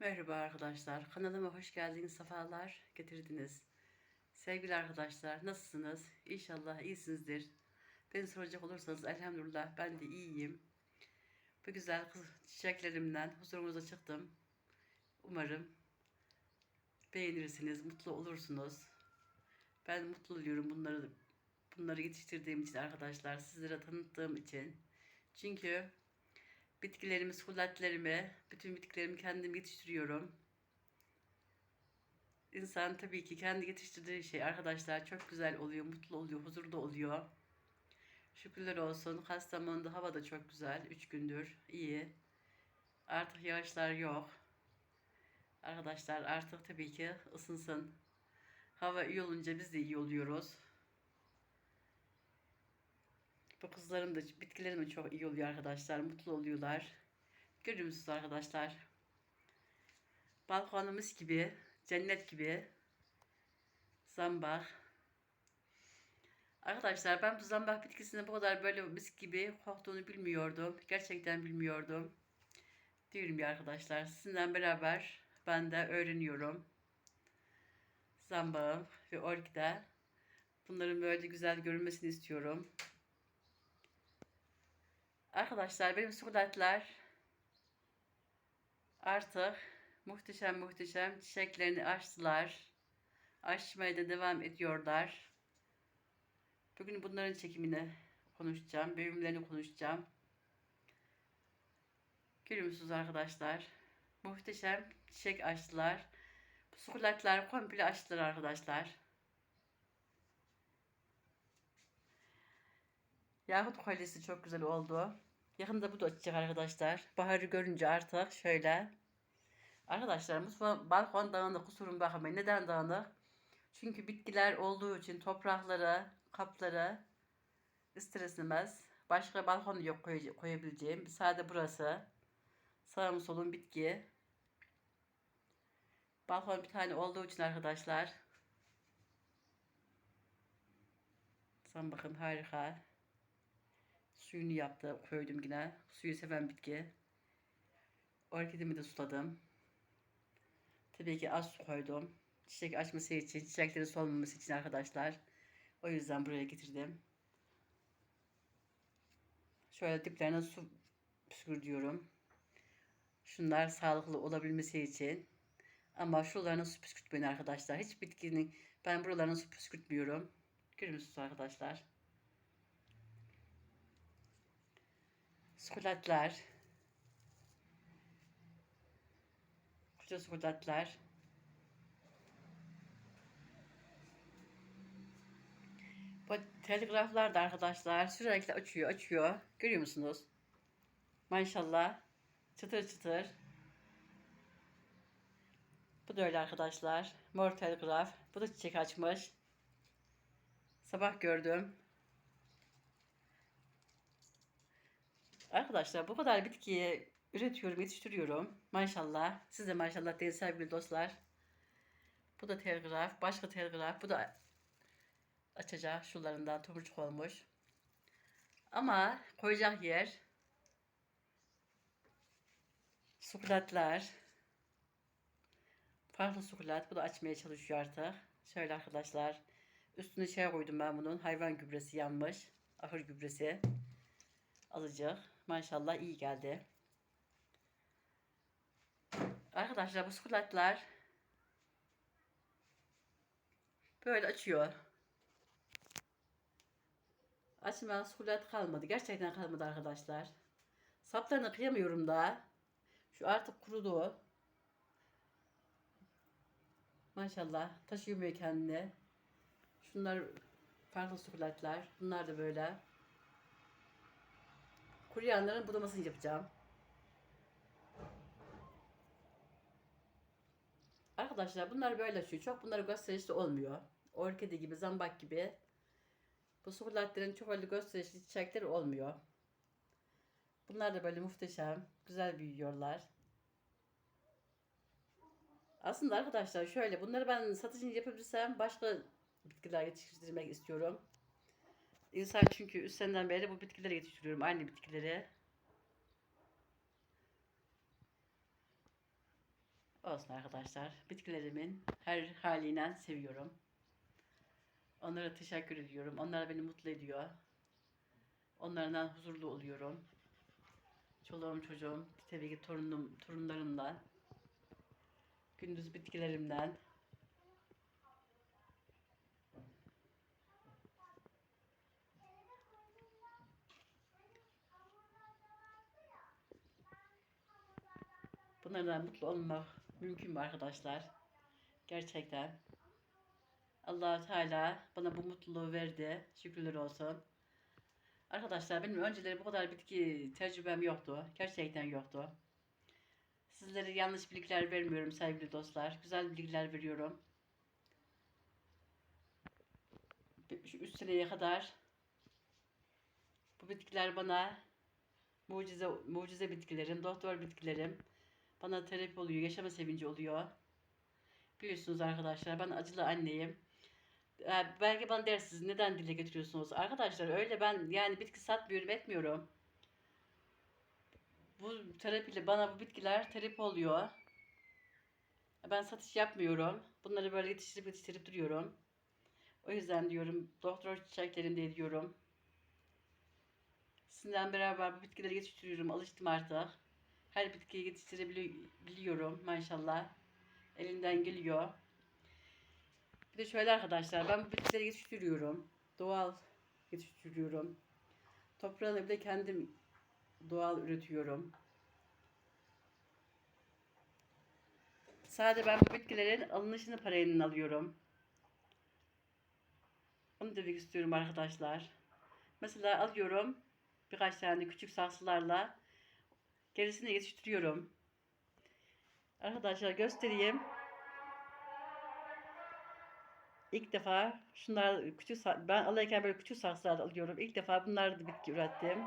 Merhaba arkadaşlar. Kanalıma hoş geldiniz. Sefalar getirdiniz. Sevgili arkadaşlar nasılsınız? İnşallah iyisinizdir. Beni soracak olursanız elhamdülillah ben de iyiyim. Bu güzel çiçeklerimden huzurunuza çıktım. Umarım beğenirsiniz, mutlu olursunuz. Ben mutlu oluyorum bunları bunları yetiştirdiğim için arkadaşlar, sizlere tanıttığım için. Çünkü Bitkilerimi, sukulentlerimi, bütün bitkilerimi kendim yetiştiriyorum. İnsan tabii ki kendi yetiştirdiği şey arkadaşlar çok güzel oluyor, mutlu oluyor, huzurda oluyor. Şükürler olsun. Kastamonu'da hava da çok güzel. Üç gündür iyi. Artık yağışlar yok. Arkadaşlar artık tabii ki ısınsın. Hava iyi olunca biz de iyi oluyoruz. Bu kızlarım da bitkilerim de çok iyi oluyor arkadaşlar. Mutlu oluyorlar. Görüyor musunuz arkadaşlar? Balkonumuz gibi, cennet gibi. Zambak. Arkadaşlar ben bu zambak bitkisinin bu kadar böyle mis gibi koktuğunu bilmiyordum. Gerçekten bilmiyordum. Diyorum ya arkadaşlar. Sizinle beraber ben de öğreniyorum. Zambağım ve orkide. Bunların böyle güzel görünmesini istiyorum. Arkadaşlar benim sukulatlar artık muhteşem muhteşem çiçeklerini açtılar. Açmaya da devam ediyorlar. Bugün bunların çekimini konuşacağım. Büyümlerini konuşacağım. Görüyor arkadaşlar? Muhteşem çiçek açtılar. Bu sukulatlar komple açtılar arkadaşlar. Yahut kolyesi çok güzel oldu. Yakında bu da açacak arkadaşlar. Baharı görünce artık şöyle. Arkadaşlar mutfağım, balkon dağınık kusurun bakmayın. Neden dağınık? Çünkü bitkiler olduğu için toprakları, kapları isterseniz başka balkon yok koy, koyabileceğim. Sade burası. Sağım solum bitki. Balkon bir tane olduğu için arkadaşlar. Sen bakın harika. Suyunu yaptı, koydum yine. Suyu seven bitki. Orkidemi de suladım. Tabii ki az su koydum. Çiçek açması için, çiçeklerin solmaması için arkadaşlar. O yüzden buraya getirdim. Şöyle diplerine su püskürtüyorum. Şunlar sağlıklı olabilmesi için. Ama şuralarına su püskürtmeyin arkadaşlar. Hiç bitkinin ben buralarına su püskürtmüyorum. Görüyor musunuz arkadaşlar? Skulatlar. Koca skulatlar. Bu telgraflar da arkadaşlar sürekli açıyor açıyor. Görüyor musunuz? Maşallah. Çıtır çıtır. Bu da öyle arkadaşlar. Mor telgraf. Bu da çiçek açmış. Sabah gördüm. Arkadaşlar bu kadar bitkiyi üretiyorum, yetiştiriyorum. Maşallah. Siz de maşallah değil sevgili dostlar. Bu da telgraf. Başka telgraf. Bu da açacak. Şularından tomurcuk olmuş. Ama koyacak yer sukulatlar. Farklı sukulat. Bu da açmaya çalışıyor artık. Şöyle arkadaşlar. Üstüne şey koydum ben bunun. Hayvan gübresi yanmış. Ahır gübresi. Alacak. Maşallah iyi geldi. Arkadaşlar bu skulatlar böyle açıyor. Açmayan skulat kalmadı. Gerçekten kalmadı arkadaşlar. Saplarını kıyamıyorum da. Şu artık kurudu. Maşallah taşıyor kendine. Şunlar farklı sukulatlar. Bunlar da böyle. Kuruyanların budamasını yapacağım. Arkadaşlar bunlar böyle açıyor. Çok bunları gösterişli olmuyor. Orkide gibi, zambak gibi. Bu sukulatların çok öyle gösterişli çiçekleri olmuyor. Bunlar da böyle muhteşem. Güzel büyüyorlar. Aslında arkadaşlar şöyle bunları ben satışını yapabilsem başka bitkiler yetiştirmek istiyorum. İnsan çünkü 3 seneden beri bu bitkileri yetiştiriyorum. Aynı bitkileri. Olsun arkadaşlar. Bitkilerimin her haliyle seviyorum. Onlara teşekkür ediyorum. Onlar beni mutlu ediyor. Onlardan huzurlu oluyorum. Çoluğum çocuğum, tabii ki torunum, torunlarımdan. Gündüz bitkilerimden. Bunlardan mutlu olmak mümkün mü arkadaşlar? Gerçekten. allah Teala bana bu mutluluğu verdi. Şükürler olsun. Arkadaşlar benim önceleri bu kadar bitki tecrübem yoktu. Gerçekten yoktu. Sizlere yanlış bilgiler vermiyorum sevgili dostlar. Güzel bilgiler veriyorum. Şu üç seneye kadar bu bitkiler bana mucize mucize bitkilerim, doktor bitkilerim bana terapi oluyor, yaşama sevinci oluyor. Biliyorsunuz arkadaşlar ben acılı anneyim. Ee, belki bana dersiniz neden dile getiriyorsunuz? Arkadaşlar öyle ben yani bitki satmıyorum etmiyorum. Bu terapiyle bana bu bitkiler terapi oluyor. Ben satış yapmıyorum. Bunları böyle yetiştirip yetiştirip duruyorum. O yüzden diyorum doktor çiçeklerinde diyorum. Sizinle beraber bu bitkileri yetiştiriyorum. Alıştım artık. Her bitkiyi yetiştirebiliyorum maşallah. Elinden geliyor. Bir de şöyle arkadaşlar ben bu bitkileri yetiştiriyorum. Doğal yetiştiriyorum. Toprağını bir de kendim doğal üretiyorum. Sadece ben bu bitkilerin alınışını parayla alıyorum. Onu demek istiyorum arkadaşlar. Mesela alıyorum birkaç tane küçük saksılarla gerisini yetiştiriyorum. Arkadaşlar göstereyim. İlk defa şunlar küçük ben alırken böyle küçük saksılar alıyorum. İlk defa bunlar da bitki ürettim.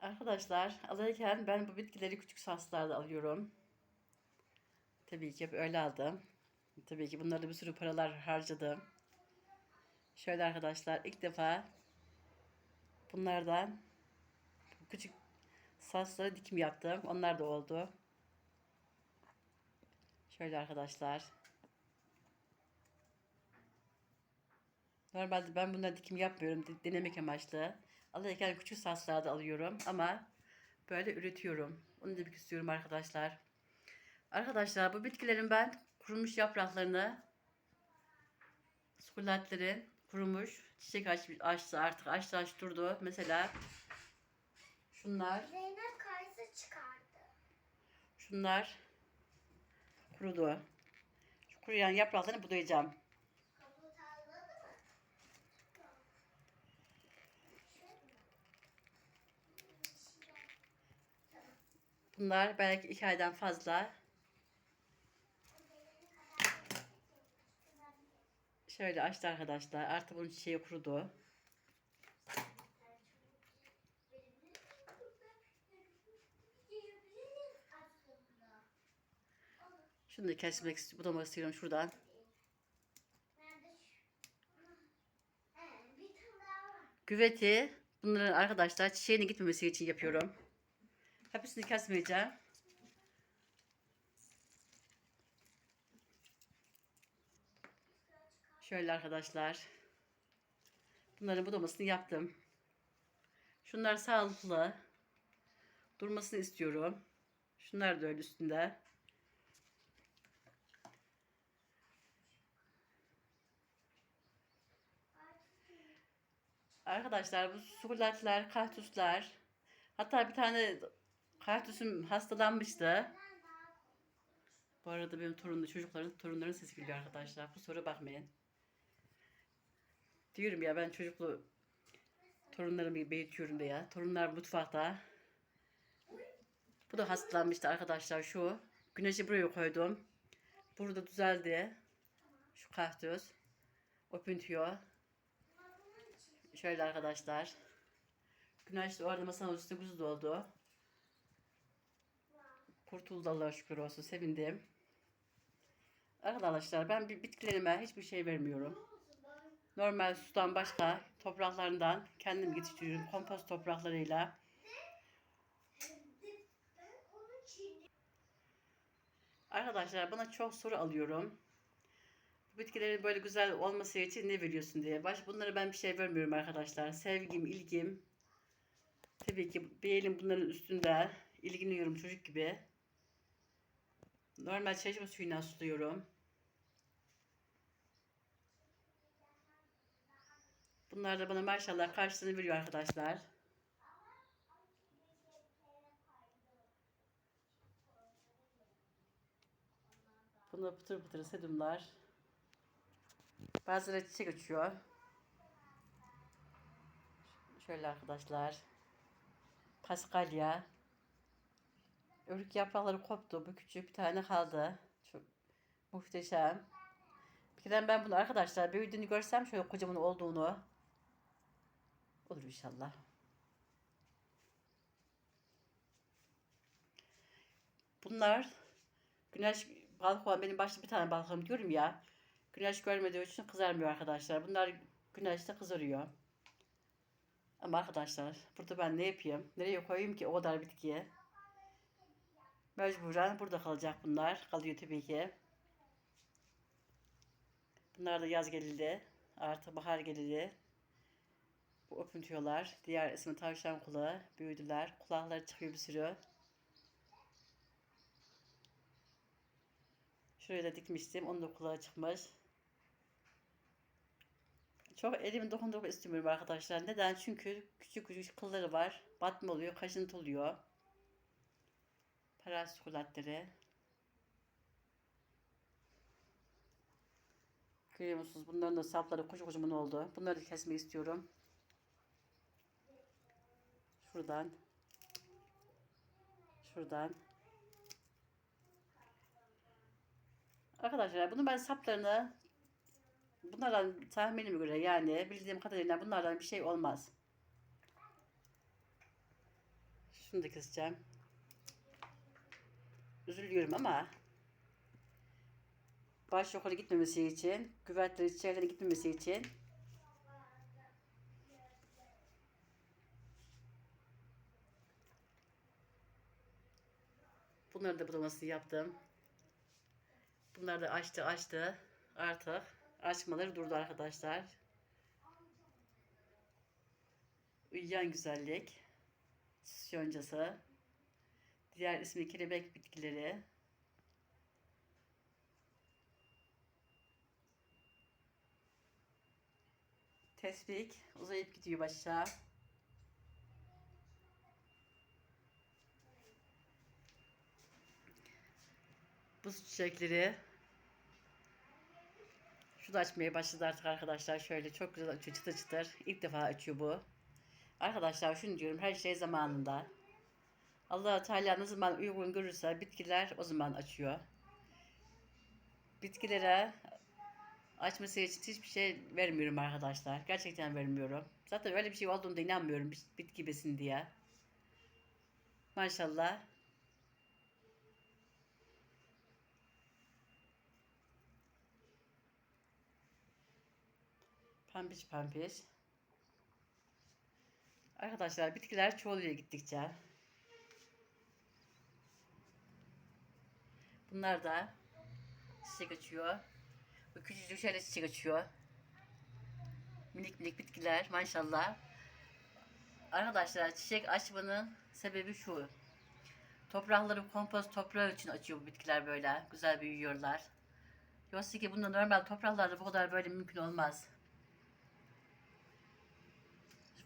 Arkadaşlar alırken ben bu bitkileri küçük saksılarda alıyorum. Tabii ki öyle aldım. Tabii ki bunlarda bir sürü paralar harcadım. Şöyle arkadaşlar ilk defa bunlardan küçük saksılara dikim yaptım. Onlar da oldu. Şöyle arkadaşlar. Normalde ben bundan dikim yapmıyorum. Denemek amaçlı. Alırken küçük saksılarda alıyorum ama böyle üretiyorum. Onu demek istiyorum arkadaşlar. Arkadaşlar bu bitkilerin ben kurumuş yapraklarını sukulatlerin kurumuş çiçek aç, açtı artık açtı aç durdu. Mesela şunlar Zeynep kayısı çıkardı. şunlar kurudu. Şu kuruyan yapraklarını budayacağım. Tarladı mı? Bunlar belki iki aydan fazla. Şöyle açtı arkadaşlar. Artık bunun çiçeği kurudu. Şunu da kesmek istiyorum. Budamak istiyorum şuradan. Güveti bunların arkadaşlar çiçeğinin gitmemesi için yapıyorum. Hepsini kesmeyeceğim. Şöyle arkadaşlar. Bunların budamasını yaptım. Şunlar sağlıklı. Durmasını istiyorum. Şunlar da öyle üstünde. Arkadaşlar bu sukulatlar, kaktüsler. Hatta bir tane kaktüsüm hastalanmıştı. Bu arada benim torunlu çocukların torunların sesi geliyor arkadaşlar. Bu soru bakmayın. Diyorum ya ben çocuklu torunlarımı büyütüyorum ya. Torunlar mutfakta. Bu da hastalanmıştı arkadaşlar şu. Güneşi buraya koydum. Burada düzeldi. Şu kaktüs. O püntüyor. Şöyle arkadaşlar. Güneş de orada masanın üstünde kuzu doldu. Kurtuldu Allah'a şükür olsun. Sevindim. Arkadaşlar ben bitkilerime hiçbir şey vermiyorum. Normal sudan başka topraklarından kendim yetiştiriyorum kompost topraklarıyla. Arkadaşlar bana çok soru alıyorum. Bu bitkilerin böyle güzel olması için ne veriyorsun diye. Baş bunlara ben bir şey vermiyorum arkadaşlar. Sevgim, ilgim. Tabii ki bir bunların üstünde. ilgileniyorum çocuk gibi. Normal çeşme suyuna suluyorum. Bunlar da bana maşallah karşılığını veriyor arkadaşlar. Bunda pıtır pıtır sedumlar. Bazıları çiçek açıyor. Şöyle arkadaşlar. Paskalya. Örük yaprakları koptu. Bu küçük bir tane kaldı. Çok muhteşem. Bir ben bunu arkadaşlar büyüdüğünü görsem şöyle kocaman olduğunu. Olur inşallah. Bunlar güneş balkon benim başta bir tane balkonum diyorum ya. Güneş görmediği için kızarmıyor arkadaşlar. Bunlar güneşte kızarıyor. Ama arkadaşlar burada ben ne yapayım? Nereye koyayım ki o kadar bitkiye? Mecburen burada kalacak bunlar. Kalıyor tabii ki. Bunlar da yaz geldi. Artık bahar geldi. Öpüntüyorlar. Diğer ismi tavşan kulağı. Büyüdüler. Kulakları çıkıyor bir sürü. Şuraya da dikmiştim. Onun da kulağı çıkmış. Çok elimi dokundurmak istemiyorum arkadaşlar. Neden? Çünkü küçük küçük kılları var. Batma oluyor, kaşıntı oluyor. Parasikulatları. Görüyor musunuz? Bunların da sapları koca kocaman oldu. Bunları kesmek istiyorum. Şuradan. Şuradan. Arkadaşlar bunu ben saplarını bunlardan tahminime göre yani bildiğim kadarıyla bunlardan bir şey olmaz. Şunu da keseceğim. Üzülüyorum ama baş yukarı gitmemesi için, küvetleri içeriden gitmemesi için bunları da budamasını yaptım. Bunlar da açtı açtı. Artık açmaları durdu arkadaşlar. Uyuyan güzellik. Yoncası. Diğer ismi kelebek bitkileri. Tespik uzayıp gidiyor aşağı. Buz çiçekleri. Şu da açmaya başladı artık arkadaşlar. Şöyle çok güzel açıyor çıtır çıtır. İlk defa açıyor bu. Arkadaşlar şunu diyorum her şey zamanında. allah Teala ne zaman uygun görürse bitkiler o zaman açıyor. Bitkilere açması için hiçbir şey vermiyorum arkadaşlar. Gerçekten vermiyorum. Zaten öyle bir şey olduğunda inanmıyorum bitki besin diye. Maşallah. Pembiş pembiş. Arkadaşlar bitkiler çoğalıyor gittikçe. Bunlar da çiçek açıyor. Bu küçücük şöyle çiçek açıyor. Minik minik bitkiler maşallah. Arkadaşlar çiçek açmanın sebebi şu. Toprakları kompost toprağı için açıyor bu bitkiler böyle. Güzel büyüyorlar. Yoksa ki bunda normal topraklarda bu kadar böyle mümkün olmaz.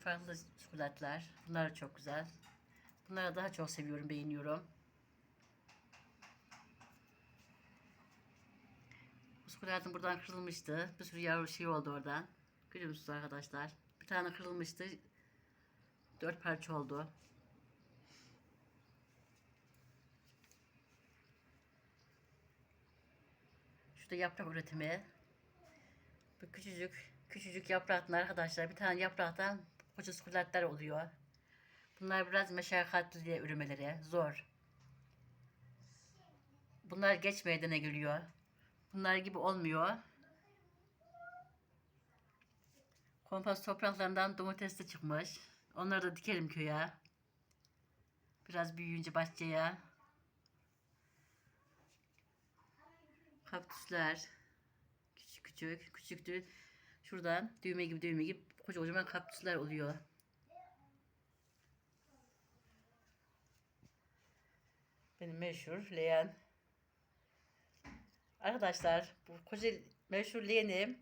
Farklı sukulatlar. Bunlar çok güzel. Bunları daha çok seviyorum, beğeniyorum. Sukulatın buradan kırılmıştı. Bir sürü yavru şey oldu oradan. Görüyor musunuz arkadaşlar? Bir tane kırılmıştı. Dört parça oldu. Şurada yaprak üretimi. Bu küçücük küçücük yapraklar arkadaşlar. Bir tane yapraktan koca sukulatlar oluyor. Bunlar biraz meşakkatli diye üremeleri. Zor. Bunlar geç meydana geliyor. Bunlar gibi olmuyor. Kompost topraklarından domates de çıkmış. Onları da dikelim köye. Biraz büyüyünce bahçeye. Kaktüsler. Küçük küçük. Küçüktü. Şuradan düğme gibi düğme gibi koca kocaman kaktüsler oluyor. Benim meşhur leğen. Arkadaşlar bu koca meşhur leğenim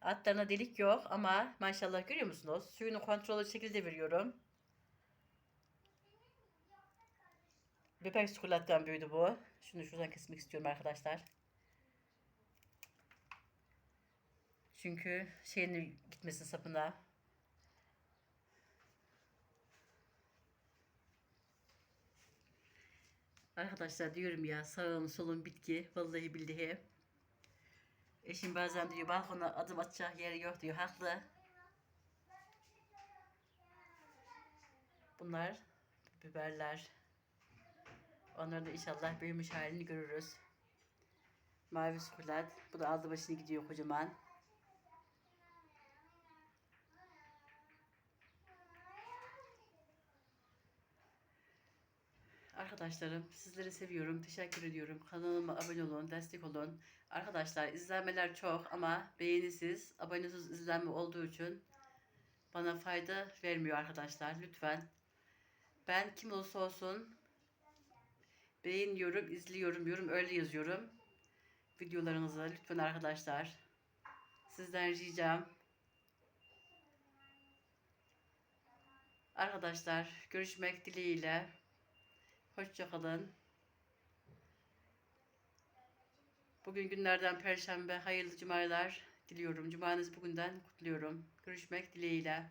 Altlarına delik yok ama maşallah görüyor musunuz? Suyunu kontrollü şekilde veriyorum. Bebek çikolattan büyüdü bu. Şunu şuradan kesmek istiyorum arkadaşlar. Çünkü şeyini gitmesin sapına. Arkadaşlar diyorum ya sağım solum bitki. Vallahi billahi. Eşim bazen diyor balkona adım atacak yeri yok diyor. Haklı. Bunlar biberler. Onları da inşallah büyümüş halini görürüz. Mavi sukulat. Bu da aldı başını gidiyor kocaman. Arkadaşlarım sizleri seviyorum. Teşekkür ediyorum. Kanalıma abone olun, destek olun. Arkadaşlar izlenmeler çok ama beğenisiz, abonesiz izlenme olduğu için bana fayda vermiyor arkadaşlar. Lütfen. Ben kim olursa olsun beğeniyorum, izliyorum, yorum öyle yazıyorum. Videolarınızı lütfen arkadaşlar. Sizden ricam. Arkadaşlar görüşmek dileğiyle. Hoşçakalın. Bugün günlerden perşembe. Hayırlı cumalar diliyorum. Cumanız bugünden kutluyorum. Görüşmek dileğiyle.